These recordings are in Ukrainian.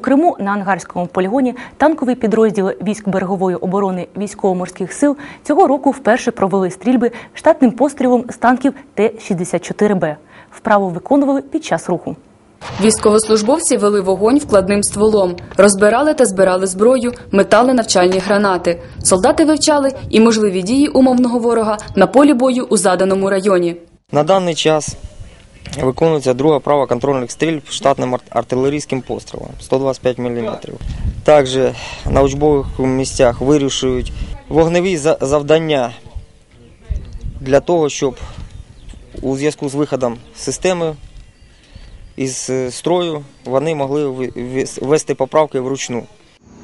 Криму на ангарському полігоні танковий підрозділ військ берегової оборони військово-морських сил цього року вперше провели стрільби штатним пострілом з танків Т-64Б. Вправу виконували під час руху. Військовослужбовці вели вогонь вкладним стволом, розбирали та збирали зброю, метали навчальні гранати. Солдати вивчали і можливі дії умовного ворога на полі бою у заданому районі. На даний час виконується друга права контрольних стрільб штатним артилерійським пострілом 125 мм. Також на учбових місцях вирішують вогневі завдання для того, щоб у зв'язку з виходом системи із е, строю вони могли ви- вес- ввести поправки вручну.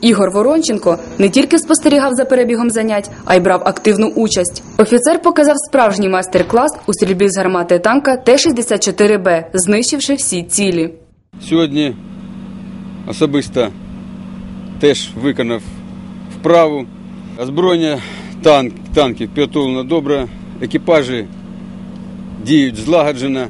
Ігор Воронченко не тільки спостерігав за перебігом занять, а й брав активну участь. Офіцер показав справжній майстер-клас у стрільбі з гармати танка Т-64Б, знищивши всі цілі. Сьогодні особисто теж виконав вправу. Озброєння танк, танків підготовлено добре, екіпажі діють злагоджено.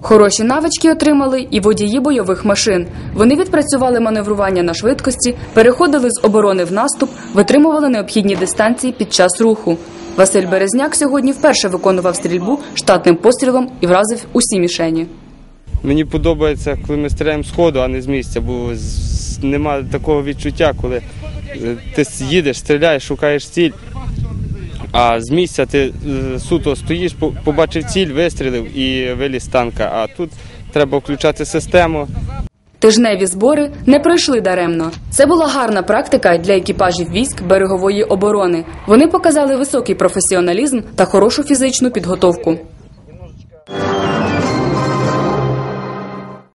Хороші навички отримали і водії бойових машин. Вони відпрацювали маневрування на швидкості, переходили з оборони в наступ, витримували необхідні дистанції під час руху. Василь Березняк сьогодні вперше виконував стрільбу штатним пострілом і вразив усі мішені. Мені подобається, коли ми стріляємо з ходу, а не з місця, бо з- нема такого відчуття, коли е, ти їдеш, стріляєш, шукаєш ціль, а з місця ти е, суто стоїш, побачив ціль, вистрілив і виліз танка. А тут треба включати систему, Тижневі збори не пройшли даремно. Це була гарна практика для екіпажів військ берегової оборони. Вони показали високий професіоналізм та хорошу фізичну підготовку.